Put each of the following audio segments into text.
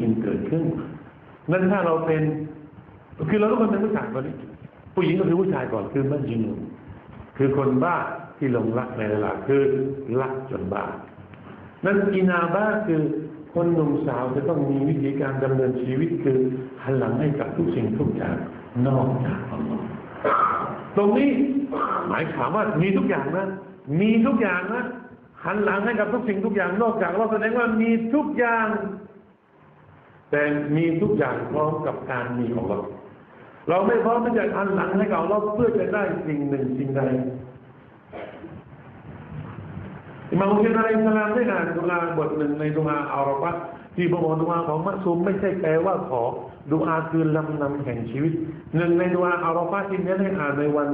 จึงเกิดขึ้น นั้นถ้าเราเป็น คือเราต้องเป็นผู้ชายก่อนผู้หญิงก็คือผู้ชายก่อนคือมัจจินคือคนบ้าที่หลงรักในเวลาคือรักจนบ้า นั้นอินาบ้าคือคนหนุ่มสาวจะต้องมีวิธีการดำเนินชีวิตคือหันหลังให้กับทุกสิ่งทุกอย่างนอกจากอัลลอฮ์ตรงนี้หมายความว่ามีทุกอย่างนะ มีทุกอย่างนะหันหลังให้กับทุกสิ่งทุกอย่างนอกจากเราแสดงว่ามีทุกอย่าง แต่มีทุกอย่างพร้อมกับการมีของเราเราไม่พร้อมที่จะหันหลังให้กับเราเพื่อจะได้สิ่งหนึ่งสิ่งใดอิมามมุฮัมมัดอะลัยฮิสลามได้อ่านดุอาบทหนึ่งในดุอาอัลฟะที่บอกดุอาของมัสซุมไม่ใช่แปลว่าขอดุอาคือลำนำแห่งชีวิตหนึ่งในดุอาอัลฟะที่นี้ได้อ่านในวัน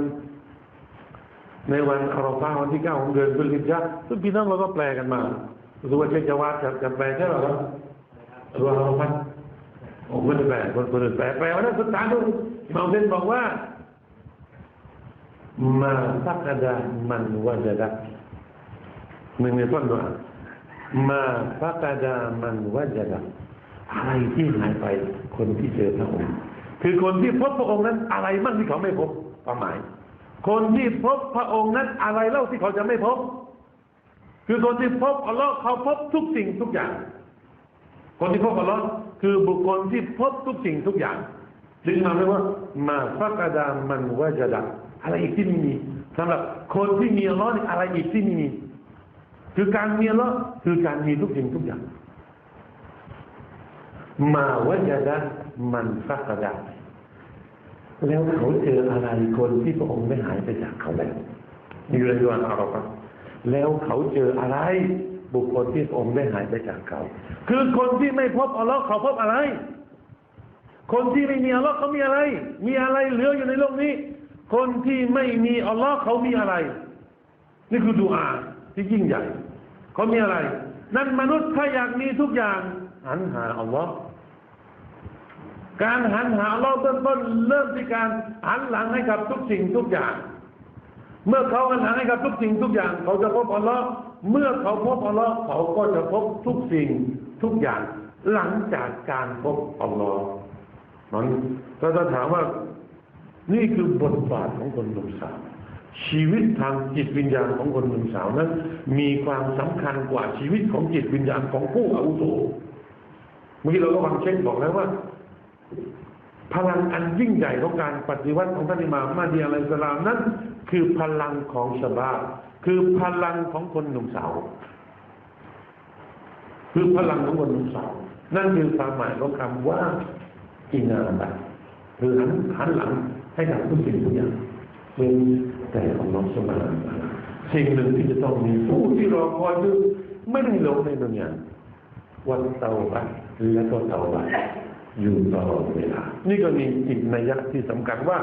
ในวันอัลฟะวันที่เก้าของเดือนกุลิจญะซึ่งพี่น้องเราก็แปลกันมารู้ว่าเชคจาวาดจะจะแปลใช่หรือเปล่า ดุอาอัลฟะผมไม่แปลคนคนอื่นแปลแปลว่านั้นสุดท้ายดูมาเซนบอกว่ามาสักดามันวะจะดักหนึ่งในต้นดุอามาฟักดามันวะจะดักอะไรที่หายไปคนที่เจอพระองค์คือคนที่พบพระองค์นั้นอะไรบ้างที่เขาไม่พบความหมาย คนที่พบพระองค์นั้นอะไรเล่าที่เขาจะไม่พบ คือคนที่พบอัลลอฮ์เขาพบทุกสิ่งทุกอย่าง คนที่พบอัลลอฮ์คือบุคคลที่พบทุกสิ่งทุกอย่างจึงมาเรียกว่ามาฟักดามันวะจะดักอะไรอีกที่ไม่มีสำหรับคนที่มีอัลลอฮ์นี่อะไรอีกที่ไม่มี คือการมีอัลลอฮ์คือการมีทุกสิ่งทุกอย่าง มาวะจะดักมันฟักดาแล้วเขาเจออะไรคนที่พระองค์ไม่หายไปจากเขาแล้วอยู่ในดวงอาราฟะแล้วเขาเจออะไร บุคคลที่องค์ได้หายไปจากเขา คือคนที่ไม่พบอัลลอฮ์เขาพบอะไร คนที่ไม่มีอัลลอฮ์เขามีอะไร มีอะไรเหลืออยู่ในโลกนี้ คนที่ไม่มีอัลลอฮ์เขามีอะไร นี่คือดูอาที่ยิ่งใหญ่ เขามีอะไร นั่นมนุษย์ถ้าอยากมีทุกอย่างหันหาอัลลอฮ์การหันหาอัลลอฮ์เบื้องต้นเริ่มที่การหันหลังให้กับทุกสิ่งทุกอย่าง เมื่อเขาหันหลังให้กับทุกสิ่งทุกอย่าง เขาจะพบอัลลอฮ์เมื่อเขาพบอัลลอฮ์เขาก็จะพบทุกสิ่งทุกอย่าง หลังจากการพบอัลลอฮ์นั้นถ้าจะถามว่านี่คือบทบาทของคนหนุ่มสาวชีวิตทางจิตวิญญาณของคนหนุ่มสาวนั้น มีความสำคัญกว่าชีวิตของจิตวิญญาณของผู้อาวุโสเมื่อกี้เราก็วางเช็คบอกแล้วว่า พลังอันยิ่งใหญ่ของการปฏิวัติของท่านอิมามมาดีอะลัยฮิสสลามนั้น คือพลังของชาบาคือพลังของคนหนุ่มสาวคือพลังของคนหนุ่มสาวนั่นคือความหมายของคำว่าอินาบะคือหันหันหลังให้กับทุกสิ่งทุกอย่างเป็นแต่ของน้องสมาสิ่งหนึ่งที่จะต้องมีผู้ที่รอคอยคือไม่ได้หลงในดุนยาวันเตาบะและก็เตาบะอยู่ตลอดเวลา นี่ก็มีอีกนัยยะที่สำคัญว่า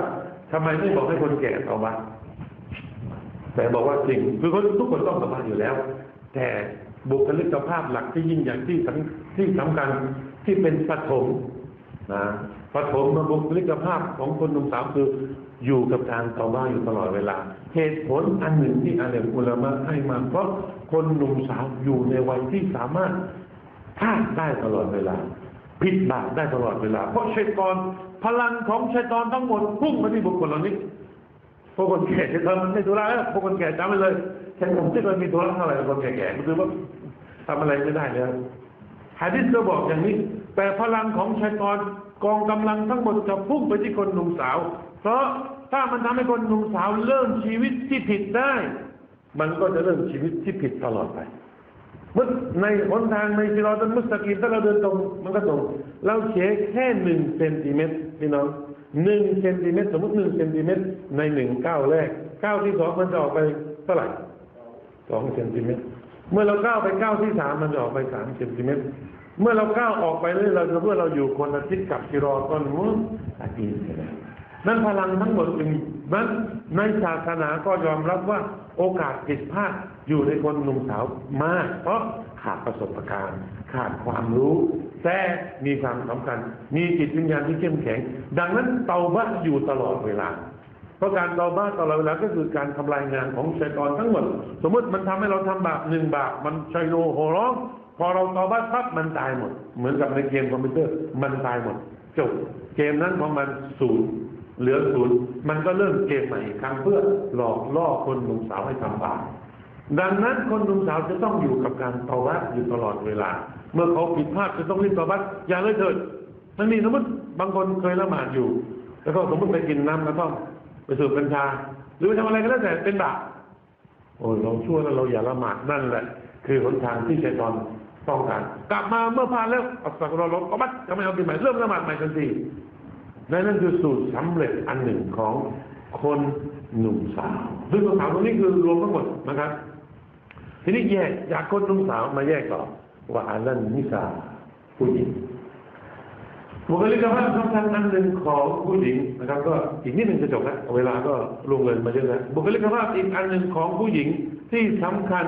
ทำไมไม่บอกให้คนแก่เตาบะ แต่บอกว่าจริงคือคนทุกคนต้องเตาบะอยู่แล้ว แต่บุคลิกภาพหลักที่ยิ่งใหญ่ที่สำที่สำคัญที่เป็นปฐมนะปฐมบุคลิกภาพของคนหนุ่มสาวคืออยู่กับการเตาบ้าอยู่ตลอดเวลา เหตุผลอันหนึ่งที่อาเลมอุลามะให้มาเพราะคนหนุ่มสาวอยู่ในวัยที่สามารถพลาดได้ตลอดเวลา ผิดบาปได้ตลอดเวลา เพราะชัยตอนพลังของชัยตอนทั้งหมดพุ่งมาที่บุคคลเหล่านี้ พวกคนแก่จะทำไม่ธุระแล้วพวกคนแก่จำไว้เลยแค่ผมที่เคยมีธุระเท่าไหร่คนแก่ๆก็คือว่าทำอะไรไม่ได้แล้วฮะดิษก็บอกอย่างนี้ แต่พลังของชัยตอนกองกำลังทั้งหมดจะพุ่งไปที่คนหนุ่มสาว เพราะถ้ามันทำให้คนหนุ่มสาวเริ่มชีวิตที่ผิดได้ มันก็จะเริ่มชีวิตที่ผิดตลอดไปเมื่อในหนทางในสิรอตันมุสตะกีมถ้าเราเดินตรงมันก็ตรง เราเฉแค่หนึ่งเซนติเมตร พี่น้องหนึ่งเซนติเมตรสมมติหนึ่งเซนติเมตรในหนึ่งก้าวแรกก้าวที่สองมันจะออกไปเท่าไหร่สองเซนติเมตรเมื่อเราก้าวไปก้าวที่สามมันจะออกไปสามเซนติเมตรเมื่อเราก้าวออกไปเรื่อยเราจะเพื่อเราอยู่คนละทิศกับสิรอตันมุสตะกีมนั่นพลังทั้งหมดจึงนั้นในศาสนาก็ยอมรับว่า โอกาสผิดพลาดอยู่ในคนหนุ่มสาวมาก เพราะขาดประสบการณ์ ขาดความรู้ แต่มีความสำคัญ มีจิตวิญญาณที่เข้มแข็ง ดังนั้นเตาบ้าอยู่ตลอดเวลาเพราะการเตาบ้าตลอดเวลาก็คือการทำลายงานของชัยตอนทั้งหมด สมมติมันทำให้เราทำบาปหนึ่งบาปมันชัยโนโหร้องพอเราเตอบัตปั๊บมันตายหมด เหมือนกับในเกมคอมพิวเตอร์มันตายหมดจบเกมนั้นพอมันศูนย์ เหลือศูนย์มันก็เริ่มเกมใหม่อีกครั้งเพื่อหลอกล่อคนหนุ่มสาวให้ทำบาปดังนั้นคนหนุ่มสาวจะต้องอยู่กับการตอบัตอยู่ตลอดเวลา เมื่อเขาผิดพลาดจะต้องรีบตอบัตอย่าเลยเถิดมันมีสมมติบางคนเคยละหมาดอยู่ แล้วก็สมมติไปกินน้ำแล้วก็ไปสูบกัญชา หรือไปทำอะไรก็แล้วแต่เป็นบาปโอ้ยเราชั่วแล้วเราอย่าละหมาดนั่นแหละ คือหนทางที่ชัยตอนต้องการกลับมาเมื่อผ่านแล้วอัสสักรอลก็มัดจะไม่เอาปีใหม่เริ่มละหมาดใหม่ทันที นั่นนั่นคือสูตรสำเร็จอันหนึ่งของคนหนุ่มสาวซึ่งหนุ่มสาวตรงนี้คือรวมทั้งหมดนะครับ ทีนี้แยกจากคนหนุ่มสาวมาแยกต่อว่าอันนั้นนิสาผู้หญิงบุคลิกภาพสำคัญอันหนึ่งของผู้หญิงนะครับ ก็อีกนิดหนึ่งจะจบแล้วเวลาก็ลงเลยมาเยอะแล้วบุคลิกภาพอีกอันหนึ่งของผู้หญิงที่สำคัญ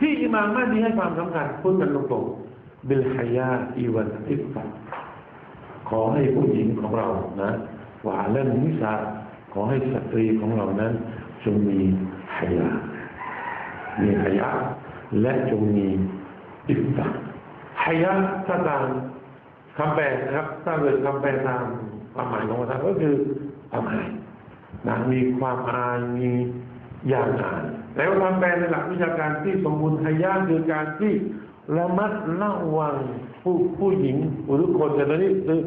ที่อิมามมาดีให้ความสำคัญพูดกันตรงๆบิลฮายาอีวันอิฟฟั ขอให้ผู้หญิงของเรานะว่าเล่นนิสาขอให้สตรีของเรานั้น จงมีฮายามีฮายาและจงมีอิฟฟัฮายาถ้าตามคำแปลนะครับถ้าเกิดคำแปลตามความหมายของภาษาก็คือความอายนะมีความอายมีอย่างอายแต่ว่าคำแปลในหลักวิชาการที่สมบูรณ์ฮายาคือการที่ระมัดระวังผู้ผู้หญิงหรือคนแต่ตอนนี้คือ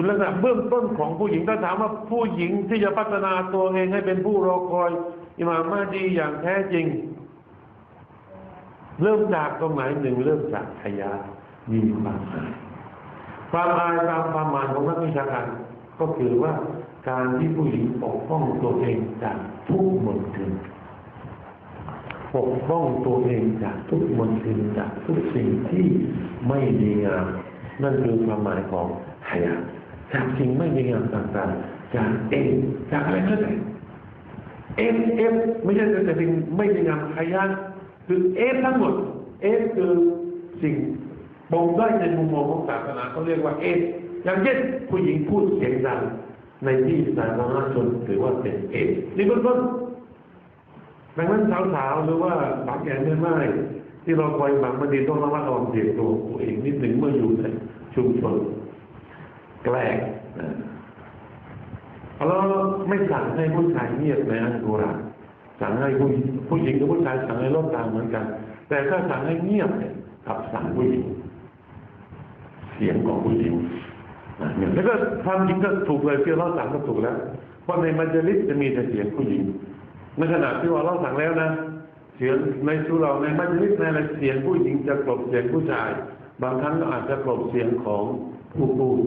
คุณลักษณะเบื้องต้นของผู้หญิงถ้าถามว่าผู้หญิงที่จะพัฒนาตัวเองให้เป็นผู้รอคอย อิมามมาดีอย่างแท้จริง เริ่มจากตรงไหนหนึ่งเริ่มจากฮายามีความอายความอายตามความหมายของนักวิชาการก็คือว่าการที่ผู้หญิงปกป้องตัวเองจากทุกมลทินปกป้องตัวเองจากทุกมลทินจากทุกสิ่งที่ไม่ดีงามนั่นคือความหมายของหายา จากสิ่งไม่ดีงามต่างๆ จากเองจากอะไรก็ได้เอฟเอฟไม่ใช่แต่สิ่งไม่ดีงามหายาคือเอฟทั้งหมดเอฟคือสิ่งบ่งได้ในมุมมองของศาสนาเขาเรียกว่าเอฟอย่างเช่นผู้หญิงพูดเสียงดังในที่สาธารณชนถือว่าเป็นเอฟนี่เป็นต้นดังนั้นสาวๆหรือว่าบางแก่ไม่ไม่ที่เราคอยบางประเด็นต้องระมัดระวังเสียงตัวเองนิดหนึ่งเมื่ออยู่ในชุมชน แกล้งเราไม่สั่งให้ผู้ชายเงียบในอันกุรานสั่งให้ผู้ผู้หญิงกับผู้ชายสั่งให้ลดตามเหมือนกัน แต่ถ้าสั่งให้เงียบเนี่ยกับสั่งผู้หญิงเสียงของผู้หญิงแล้วก็ความจริงก็ถูกเลยที่เราสั่งก็ถูกแล้ว เพราะในมัจลิสจะมีแต่เสียงผู้หญิงในขณะที่ว่าเราสั่งแล้วนะเสียงในสุเราในมัจลิสในเสียงผู้หญิงจะกลบเสียงผู้ชาย บางครั้งก็อาจจะกลบเสียงของผู้พูด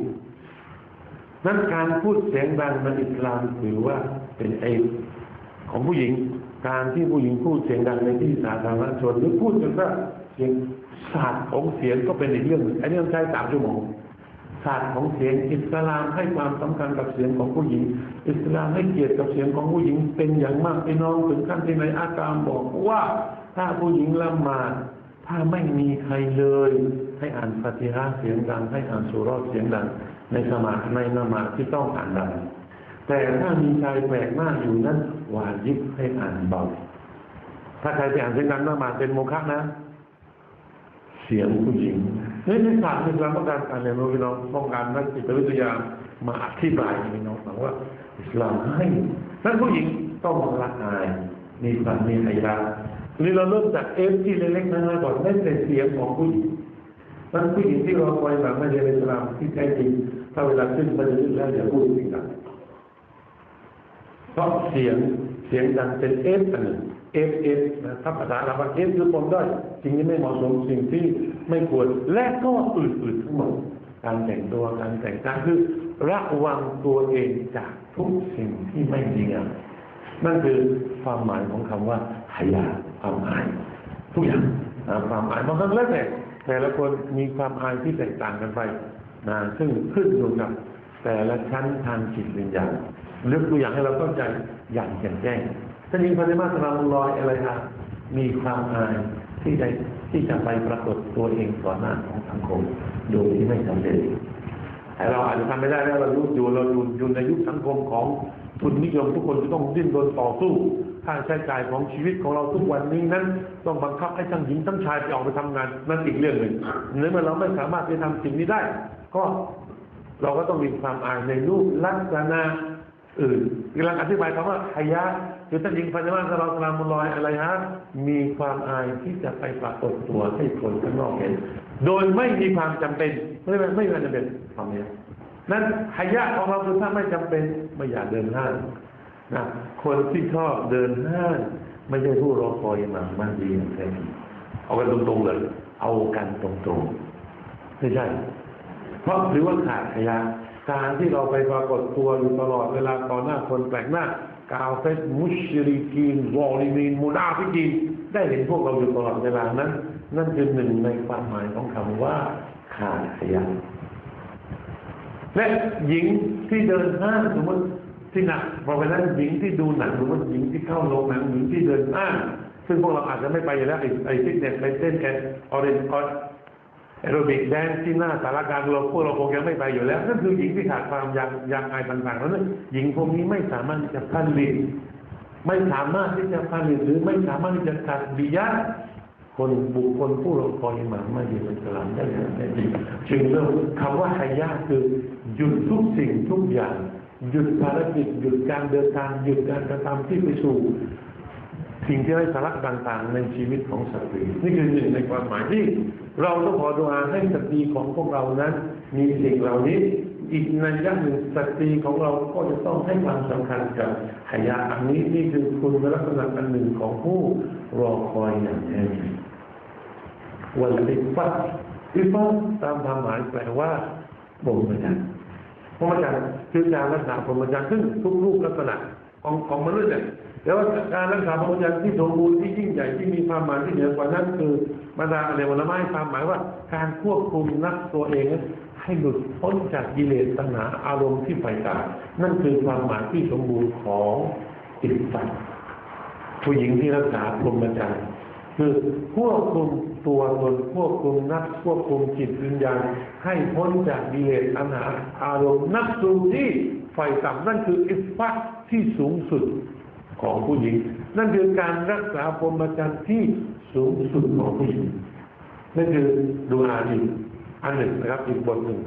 นั้นการพูดเสียงดังในอิสลามถือว่าเป็นไอของผู้หญิง การที่ผู้หญิงพูดเสียงดังในที่สาธารณชนหรือพูดจนว่าเสียงศาสตร์ของเสียงก็เป็นอีกเรื่องอันนี้ต้องใช้สามชั่วโมงศาสตร์ของเสียงอิสลามให้ความสำคัญกับเสียงของผู้หญิง อิสลามให้เกียรติกับเสียงของผู้หญิงเป็นอย่างมากพี่น้องถึงขั้นที่ในอากามบอกว่าถ้าผู้หญิงละหมาดถ้าไม่มีใครเลย ให้อ่านฟาติฮะเสียงดังให้อ่านสุรอดเสียงดัง ในสมาในนมาที่ต้องอ่านดังแต่ถ้ามีชายแปลกหน้าอยู่นั้นวายิบให้อ่านเบา ถ้าใครไปอ่านเสียงดังนนมาเป็นโมฆะนะ เสียงผู้หญิงนี่ในศาสตร์อิสลามการการเรียนรู้พี่น้องต้องการนักจิตวิทยามาอธิบายพี่น้องบอกว่าอิสลามให้นั้นผู้หญิงต้องละอายมีความมีไอยานี่เราเริ่มจากเอฟที่เล็กๆน้อยๆก่อนไม่เป็นเสียงของผู้หญิง นั้นผู้หญิงที่เราคอยหลังไม่เรียนอิสลามที่แท้จริงถ้าเวลาขึ้นมาจะขึ้นแล้วอย่าพูดสียงดังเพราะเสียงเสียงดังเป็นเอฟอันหนึ่งเอฟเอฟถ้าภาษาอาหรับเอฟคือปมด้อยสิ่งที่ไม่เหมาะสมสิ่งที่ไม่ควรและก็อื่นๆทั้งหมดการแต่งตัวการแต่งกายคือระวังตัวเองจากทุกสิ่งที่ไม่ดีงามนั่นคือความหมายของคำว่าหายาความอาย ทุกอย่างความอายบางครั้งแล้วแต่ แต่ละคนมีความอายที่แตกต่างกันไปนะซึ่งขึ้นอยู่กับแต่ละชั้นทางจิตวิญญาณลึกตัวอย่างให้เราเข้าใจอย่างแจ่มแจ้งท่านยิงพันธิมาสลามลอยอะไรนะมีความอายที่จะที่จะไปปรากฏตัวเองต่อหน้าของสังคมโดยที่ไม่สำเร็จ แต่เราอาจจะทำไม่ได้แล้วเราอยู่อยู่เราอยู่อยู่ในยุคสังคมของทุนนิยมทุกคนจะต้องดิ้นรนต่อสู้ค่าใช้จ่ายของชีวิตของเราทุกวันนี้นั้น ต้องบังคับให้ทั้งหญิงทั้งชายไปออกไปทำงานนั่นอีกเรื่องหนึ่งเนื่อเมื่อเราไม่สามารถไปทำสิ่งนี้ได้ ก็เราก็ต้องมีความอายในรูปลักษณะอื่นกำลังอธิบายคำว่าหายะคือท่านหญิงพันธมาสลาสลามุลอยอะไรฮะมีความอายที่จะไปปรากฏตัวให้คนข้างนอกเห็น โดยไม่มีความจำเป็น ไม่ไม่ไม่มีความจำเป็นทำนี้นั้นหายะของเราคือถ้าไม่จำเป็นไม่อยากเดินห้างนะคนที่ชอบเดินห้างไม่ใช่ผู้รอคอยมามันดีอย่างแท้จริงเอากันตรงๆเลย เอากันตรงๆไม่ใช่ เพราะถือว่าขาดขยะ การที่เราไปปรากฏตัวอยู่ตลอดเวลาต่อหน้าคนแปลกหน้ากาวเฟสมุชริกีนวอลิมีนมูนาฟิกีนได้เห็นพวกเราอยู่ตลอดเวลานั้น นั่นคือหนึ่งในความหมายของคำว่าขาดขยะและหญิงที่เดินห้างสมมติที่หนักเพอไปนั้นหญิงที่ดูหนังสมมติหญิงที่เข้าโรงหนังหญิงที่เดินห้างซึ่งพวกเราอาจจะไม่ไปอยู่แล้วไอ้ไอ้ฟิตเนสไปเต้นแอนออเรนอออ โรบิกแดนที่หน้าสารกลารเราพวกเราคงยังไม่ไปอยู่แล้วนั่นคือหญิงที่ขาดความยังยังอายต่างๆแล้วนั่นหญิงพวกนี้ไม่สามารถที่จะผลิตไม่สามารถที่จะผลิตหรือไม่สามารถที่จะตัดบิยะคนบุคคลผู้รอคอยหมามาอยู่ในสลามได้อย่างแท้จริงจึงเริ่มคำว่าหายาคือหยุดทุกสิ่งทุกอย่าง หยุดภารกิจหยุดการเดินทางหยุดการกระทำที่ไปสู่ สิ่งที่ไร้สาระต่างๆ ในชีวิตของสตรีนี่คือหนึ่งในความหมายที่ เราต้องขอดุอาให้สตรีของพวกเรานั้น มีสิ่งเหล่านี้ อีกในย่างหนึ่งสตรีของเราก็จะต้องให้ความสำคัญกับหายาอันนี้นี่คือคุณลักษณะอันหนึ่งของผู้รอคอยอย่างแท้จริงวันลิฟัตลิฟัตตามความหมายแปลว่าบ่มประจันพรหมจรรย์คือการรักษาพรหมจรรย์ซึ่งทุกรูปลักษณะของของมนุษย์เนี่ย แต่ว่าการรักษาพรหมจรรย์ที่สมบูรณ์ที่ยิ่งใหญ่ที่มีความหมายที่เหนือกว่านั้นคือบรรดาอะไรวละไม้ความหมายว่า การควบคุมนักตัวเองให้หลุดพ้นจากกิเลสตัณหาอารมณ์ที่ไฟตานั่นคือความหมายที่สมบูรณ์ของอิสระผู้หญิงที่รักษาพรหมจรรย์คือควบคุมตัวตนควบคุมนักควบคุมจิตวิญญาณให้พ้นจากกิเลสตัณหาอารมณ์นักสู่ที่ไฟต่ำนั่นคืออิสระที่สูงสุด ของผู้หญิง นั่นคือการรักษาพรหมจรรย์ที่สูงสุดของผู้หญิงนั่นคือดูอาอีกอันหนึ่งนะครับอีกบทหนึ่ง